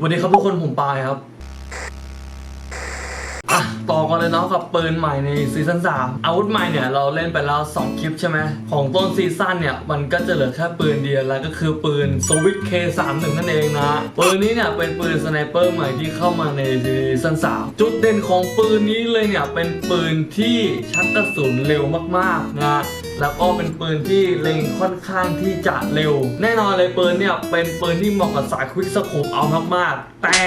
วันนี้ครับทุกคนผมปายครับอะต่อกันเลยเนาะกับปืนใหม่ในซีซั่น3อาวุธใหม่เนี่ยเราเล่นไปแล้ว 2 คลิปใช่ไหมของต้นซีซั่นเนี่ยมันก็จะเหลือแค่ปืนเดียวแล้วก็คือปืนสวิต K31 นั่นเองนะปืนนี้เนี่ยเป็นปืนสไนเปอร์ใหม่ที่เข้ามาในซีซั่น3จุดเด่นของปืนนี้เลยเนี่ยเป็นปืนที่ชักกระสุนเร็วมากๆนะ แล้วก็เป็นปืนที่เล็งค่อนข้างที่จะเร็ว แน่นอนเลยปืนเนี่ยเป็นปืนที่เหมาะกับสายควิกสโคปเอามากๆ แต่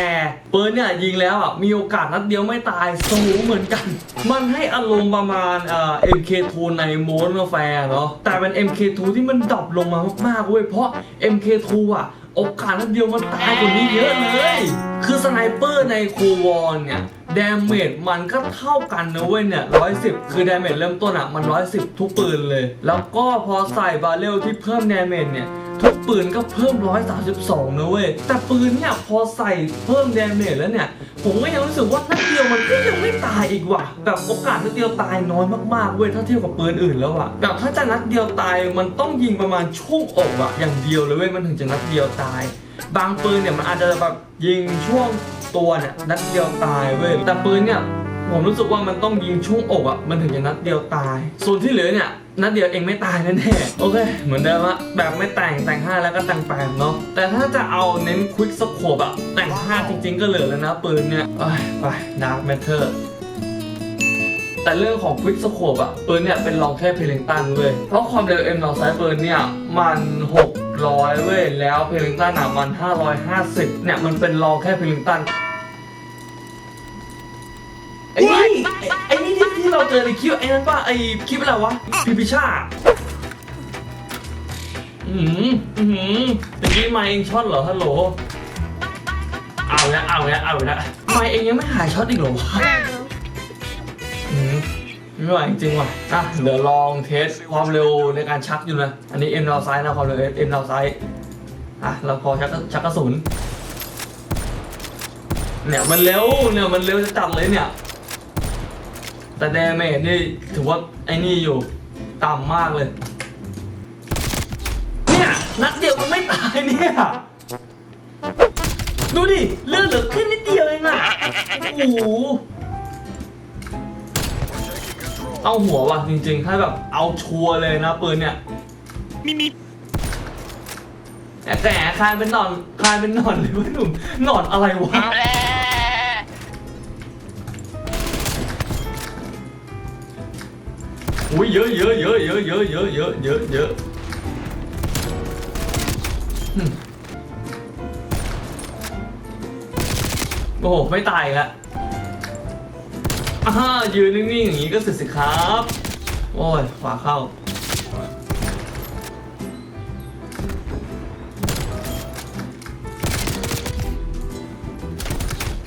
ปืนเนี่ยยิงแล้วอะมีโอกาสนัดเดียวไม่ตายสูงเหมือนกัน มันให้อารมณ์ประมาณเอ่อ MK2 ใน Modern Warfare เนาะแต่เป็น MK2 ที่มันดรอปลงมามากๆเว้ยเพราะ MK2 อะโอกาสนัดเดียวมันตายกว่านี้เยอะเลย คือสไนเปอร์ในโควอนเนี่ย ดาเมจมันก็เท่ากันนะเว้ยเนี่ย110คือดาเมจเริ่มต้นอะมัน110ทุกปืนเลย แล้วก็พอใส่บาเรลที่เพิ่มดาเมจเนี่ยทุกปืนก็เพิ่ม 132 นะเว้ย แต่ปืนเนี่ยพอใส่เพิ่มดาเมจแล้วเนี่ย ผมก็ยังรู้สึกว่านัดเดียวมันก็ยังไม่ตายอีกว่ะ แบบโอกาสนัดเดียวตายน้อยมากๆเว้ย ถ้าเทียบกับปืนอื่นแล้วอะแบบถ้าจะนัดเดียวตายมันต้องยิงประมาณช่วงอกอะอย่างเดียวเลยเว้ย มันถึงจะนัดเดียวตาย บางปืนเนี่ยมันอาจจะแบบยิงช่วง ตัวเนี่ยนัดเดียวตายเว้ยแต่ปืนเนี่ยผมรู้สึกว่ามันต้องยิงช่วงอกอะมันถึงจะนัดเดียวตาย ส่วนที่เหลือเนี่ยนัดเดียวเองไม่ตายแน่ๆโอเค เหมือนเดิมอะแบบไม่แต่งแต่ง 5 แล้วก็แต่งแปมเนาะแต่ถ้าจะเอาเน้นควิกสโคบอะแต่ง 5 จริงๆ ก็เหลือแล้วนะปืนเนี่ยเอ้ยไปดาร์กแมทเทอร์ แต่เรื่องของควิกสโคปอะปืนเนี่ยเป็นรองแค่เพลิงตันเว้ยเพราะความเร็วเอ็มเราไซปืนเนี่ยมัน 600 เว้ย แล้วเพลิงตันอะมัน 550 เนี่ยมันเป็นรองแค่เพลิงตันไอ้นี่ไอ้นี่ที่ที่เราเจอในคลิปไอ้นั่นป่ะไอ้คลิปอะไรวะพิพิชาอืมอืมตะกี้ไมค์เองช็อตเหรอฮัลโหลเอาแล้วเอาแล้วเอาแล้วไมค์เองยังไม่หายช็อตอีกเหรอวะ ไม่ไหวจริงว่ะอะเดี๋ยวลองเทสความเร็วในการชักอยู่นะ อันนี้เอ็มดาวไซด์นะความเร็วเอ็มดาวไซด์อะเราพอชักชักกระสุนเนี่ยมันเร็วเนี่ยมันเร็วจะจัดเลยเนี่ย แต่แดเมจนี่ถือว่าไอ้นี่อยู่ต่ำมากเลย เนี่ยนัดเดียวมันไม่ตายเนี่ยดูดิเลือดเหลือแค่นิดเดียวเองอะโอ้โห เอาหัวว่ะจริงๆ ถ้าแบบเอาชัวร์เลยนะปืนเนี่ยมีมีแต่แต่คลายเป็นหนอนคลายเป็นหนอนเลยว่าหนุ่มหนอนอะไรวะอุ้ยเยอะเยอะเยอะเยอะเยอะเยอะเยอะเยอะเยอะโอ้โหไม่ตายละ อ่ายืนนิ่งๆอย่างนี้ก็สุดสิครับ โอ้ยขวาเข้า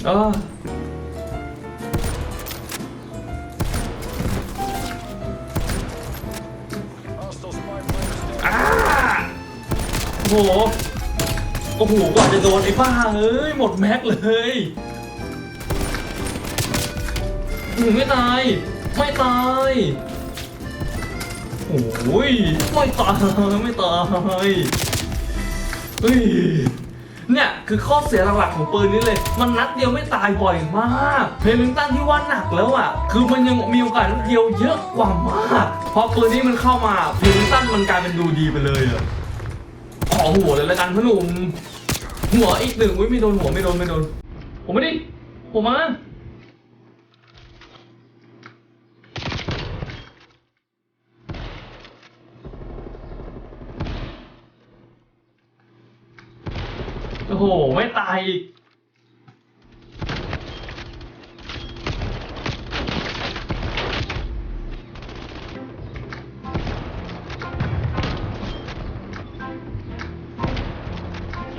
เอออ้าโอ้โห โอ้โห กว่าจะโดนไอ้บ้าเอ้ย หมดแม็กเลย อืมไม่ตาย ไม่ตายโอ้ยไม่ตายไม่ตายเฮ้ยเนี่ยคือข้อเสียหลักๆของปืนนี้เลย มันนัดเดียวไม่ตายบ่อยมากเพลิงตันที่ว่าหนักแล้วอะ คือมันยังมีโอกาสนัดเดียวเยอะกว่ามาก พอปืนนี้มันเข้ามาเพลิงตันมันกลายเป็นดูดีไปเลยอะขอหัวเลยละกันพ่อหนุ่มหัวอีกหนึ่งอุ้ยไม่โดนหัวไม่โดนไม่โดนผมไม่ดิผมมา ห ไม่ตายอีก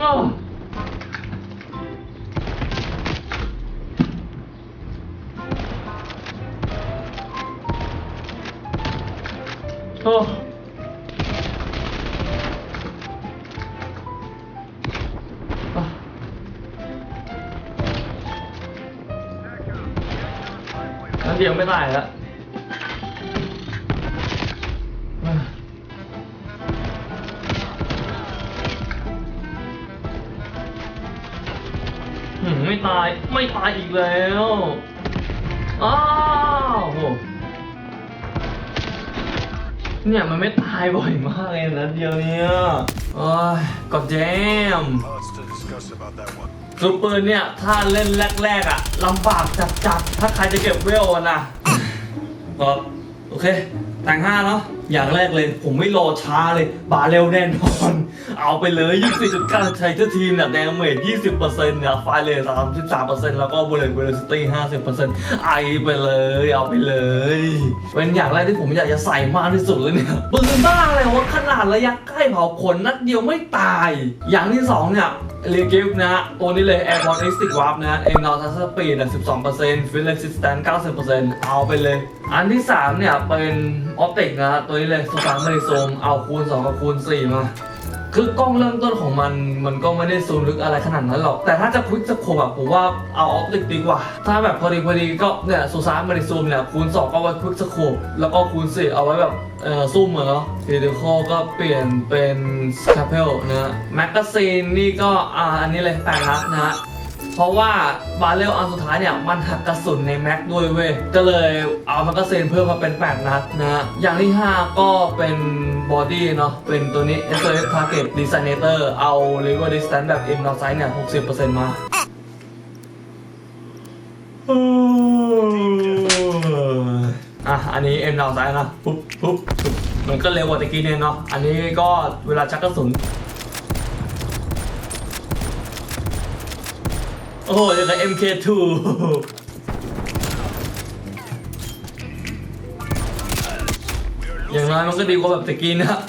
อ้โอ้ นั่นเดียวไม่ได้แล้วอะหืมไม่ตายไม่ตายอีกแล้วอ้าวเนี่ยมันไม่ตายบ่อยมากเลยนะเดียวเนี่ยโอ้ยกดแจม Lots to discuss about that one. คือปืนเนี่ย ถ้าเล่นแรกๆอะลำบากจัดๆ ถ้าใครจะเก็บเวลอะนะก็โอเค แต่งห้าเนาะอย่างแรกเลย ผมไม่รอช้าเลย บาเร็วแน่นอน เอาไปเลย 24.9ใช้ทุกทีมเนี่ยแดงเมจ20%เนี่ยไฟเลส33%แล้วก็บูเลตเวลซิตี้50%ไอไปเลย เอาไปเลย เป็นอย่างแรกที่ผมอยากจะใส่มากที่สุดเลยเนี่ยปืนบ้าอะไรวะขนาดระยะใกล้เผาขนนัดเดียวไม่ตาย อย่างที่สองเนี่ย รีกิฟต์นะโอนี้เลยแอร์พอร์ตอ็กติกวาร์ปนะเอ็มนอร์ทัสสปีดสิบสองเปอร์เซ็นต์ฟิลเลนซิสแตนเก้าสิบเปอร์เซ็นต์เอาไปเลย อันที่สามเนี่ยเป็นออปติกนะตัวนี้เลยสุสาร์เมริโซมเอาคูณสองกับคูณสี่มา คือกล้องเริ่มต้นของมัน มันก็ไม่ได้ซูมลึกอะไรขนาดนั้นหรอก แต่ถ้าจะควิกสโคปแบบผมว่าเอาออฟติกดีกว่า ถ้าแบบพอดีพอดีก็เนี่ยสุสานไม่ได้ซูมเนี่ยคูณ2ก็ไว้ควิกสโคปแล้วก็คูณ4เอาไว้แบบเอ่อซูมเหรอเนาะเดโคก็เปลี่ยนเป็นสคาเพลนะแมกกาซีนนี่ก็อ่าอันนี้เลยแปดนัดนะ เพราะว่าบาเรลอันสุดท้ายเนี่ยมันหักกระสุนในแม็กด้วยเว้ยก็เลยเอาแมกกาซีนเพิ่มมาเป็น 8 นัดนะ อย่างที่ 5 ก็เป็นบอดี้เนาะเป็นตัวนี้ SOS Target Designator เอา Lever Distance แบบ In North Side เนี่ย 60%มาอะ อันนี้ M North Side นะปุ๊บปุ๊บปุ๊บมันก็เร็วกว่าตะกี้เนี่ยเนาะ อันนี้ก็เวลาชักกระสุน โอ้โหอย่างกับ MK2 อย่างน้อยมันก็ดีกว่าแบบตะกี้นะ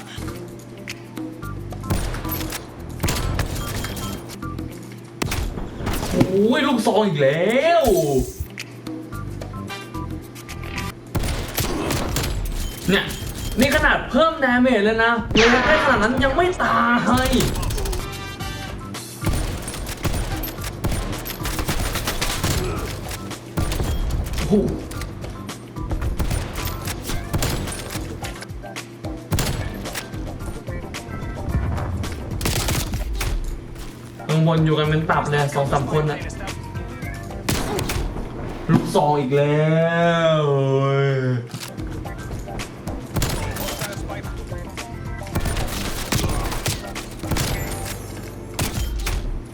โอ้ยลูกซองอีกแล้วเนี่ยนี่ขนาดเพิ่มดาเมจเลยนะยังใกล้ขนาดนั้นยังไม่ตาย ข้างบนอยู่กันเป็นตับเลยสองสามคนน่ะลูกซองอีกแล้วโอ้ย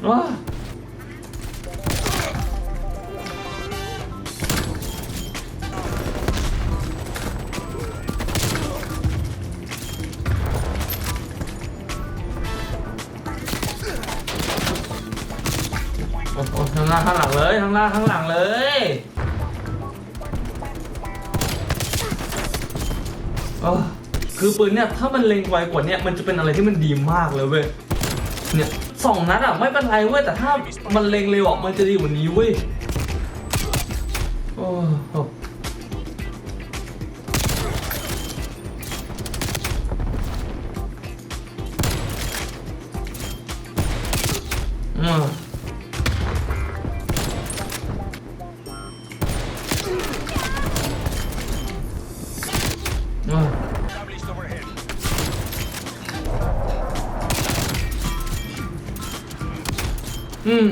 ว้า ล่างหน้าข้างหลังเลยข้างล่างข้างหลังเลยโอ้คือปืนเนี่ยถ้ามันเล็งไวกว่าเนี้มันจะเป็นอะไรที่มันดีมากเลยเว้ยเนี่ยสองนัดอะไม่เป็นไรเว้ยแต่ถ้ามันเล็งเร็วอะมันจะดีกว่านี้เว้ยโอ้โห อืม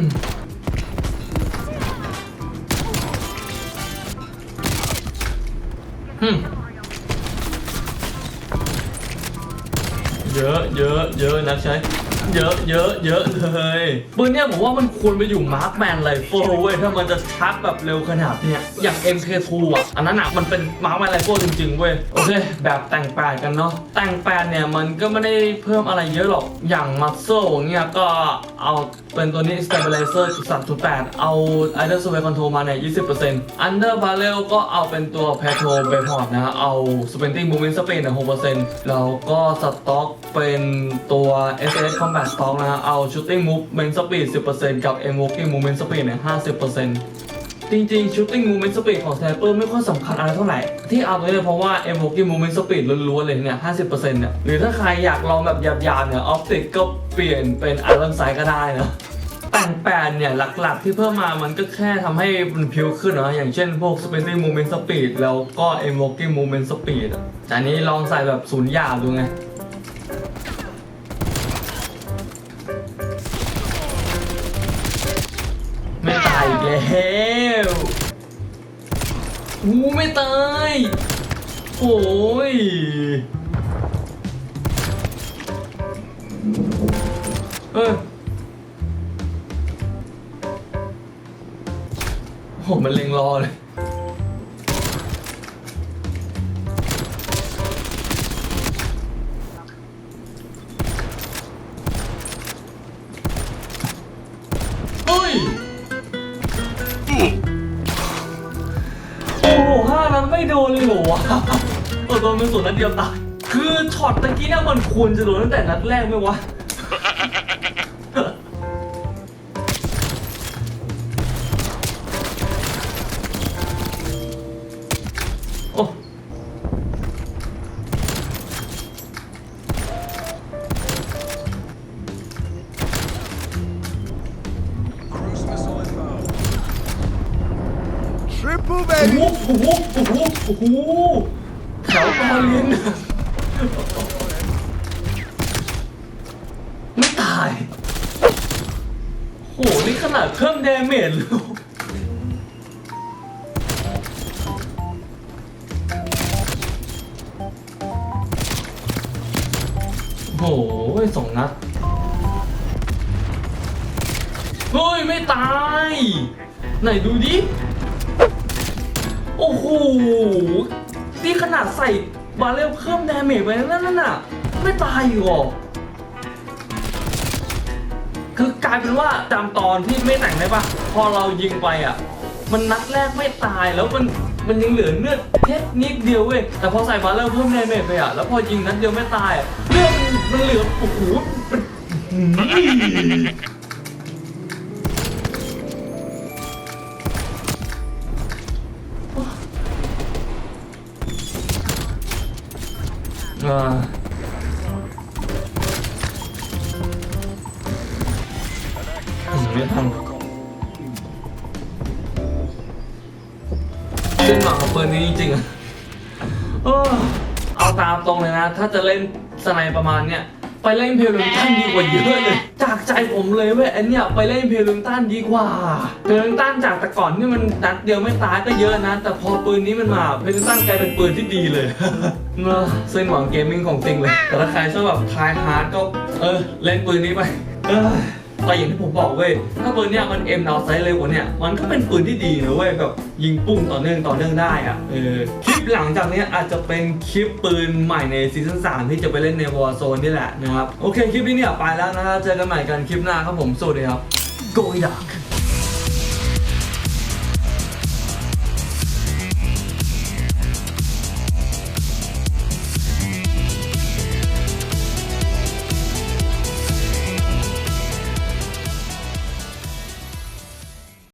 อืมเยอะเยอะเยอะนักใช้ เยอะเยอะเยอะเลยปืนเนี่ยผมว่ามันควรไปอยู่มาร์คแมนไรเฟิลเว้ยถ้ามันจะชักแบบเร็วขนาดเนี้ยอย่าง MK2 อะ อันนั้นอะมันเป็นมาร์คแมนไรเฟิลจริงๆเว้ยโอเค แบบแต่งแปดกันเนาะแต่งแปดเนี่ยมันก็ไม่ได้เพิ่มอะไรเยอะหรอกอย่างมัสเซลเนี่ยก็เอาเป็นตัวนี้ stabilizer 3.8 เอา idle Sway control มาเนี่ย 20% under barrel ก็เอาเป็นตัว Patrol b a p o r t นะ เอา sprinting movement speed เนี่ย6%แล้วก็ Stock เป็นตัว SS combat stock นะ เอา shooting movement speed 10%กับ M Walking movement speed เนี่ย50% จริงๆ shooting movement speed ของ sniper ไม่ค่อยสำคัญอะไรเท่าไหร่ ที่เอาตัวนี้เพราะว่า invoking movement speed ล้วนๆ เลยเนี่ย 50%เนี่ย หรือถ้าใครอยากลองแบบหยาบๆ เนี่ย optic ก็เปลี่ยนเป็น iron sight ก็ได้นะแต่งแปดเนี่ยหลักๆที่เพิ่มมามันก็แค่ทำให้มันพิวขึ้นนะอย่างเช่นพวก sprinting movement speed แล้วก็ invoking movement speed อะแต่อันนี้ลองใส่แบบศูนย์หยาบดูไงไแล้ว อู้ไม่ตายโอ้ยเออโหมันเล็งรอเลย วะเออโดนเป็นศูนย์นัดเดียวตายคือช็อตตะกี้เนี่ยมันควรจะโดนตั้งแต่นัดแรกไหมวะ โอ้โหแถวตอเลียนไม่ตาย โห นี่ขนาดเพิ่มเดเมจเลยโอ้โหสองนัดเฮ้ย ไม่ตาย ไหนดูดิ โอ้โห นี่ขนาดใส่บาเรลเพิ่มดาเมจไปนั่นน่ะ ไม่ตายอยู่หรอคือกลายเป็นว่าจำตอนที่ไม่แต่งได้ปะพอเรายิงไปอะ มันนัดแรกไม่ตายแล้วมันมันยังเหลือเลือดแค่นิดเดียวเว้ยแต่พอใส่บาเรลเพิ่มดาเมจไปอะแล้วพอยิงนัดเดียวไม่ตายเลือดมันเหลือโอ้โห อ่าไม่ทันเล่นหมากับปืนนี้จริงๆอะเออเอาตามตรงเลยนะ ถ้าจะเล่นสไนประมาณเนี้ยไปเล่นเพลงตันดีกว่าเยอะเลย จากใจผมเลยเว้ยอันเนี้ยไปเล่นเพลงตันดีกว่า เพลงตันจากแต่ก่อนที่มันนัดเดียวไม่ตายก็เยอะนะ แต่พอปืนนี้มันมาเพลงตันกลายเป็นปืนที่ดีเลย เนอะเส้นหวังเกมมิ่งของจริงเลย แต่ถ้าใครชอบแบบทายฮาร์ดก็ เออ เล่นปืนนี้ไป เออแต่อย่างที่ผมบอกเว้ย ถ้าปืนเนี้ยมันเอ็มดาวไซส์เร็วกว่าเนี้ยมันก็เป็นปืนที่ดีนะเว้ยแบบยิงปุ้งต่อเนื่องต่อเนื่องได้อะเออ คลิปหลังจากเนี้ยอาจจะเป็นคลิปปืนใหม่ในซีซั่น3ที่จะไปเล่นในวอร์โซนนี่แหละนะครับ โอเคคลิปนี้เนี่ยไปแล้วนะครับเจอกันใหม่กันคลิปหน้าครับผมสวัสดีครับ Go Dark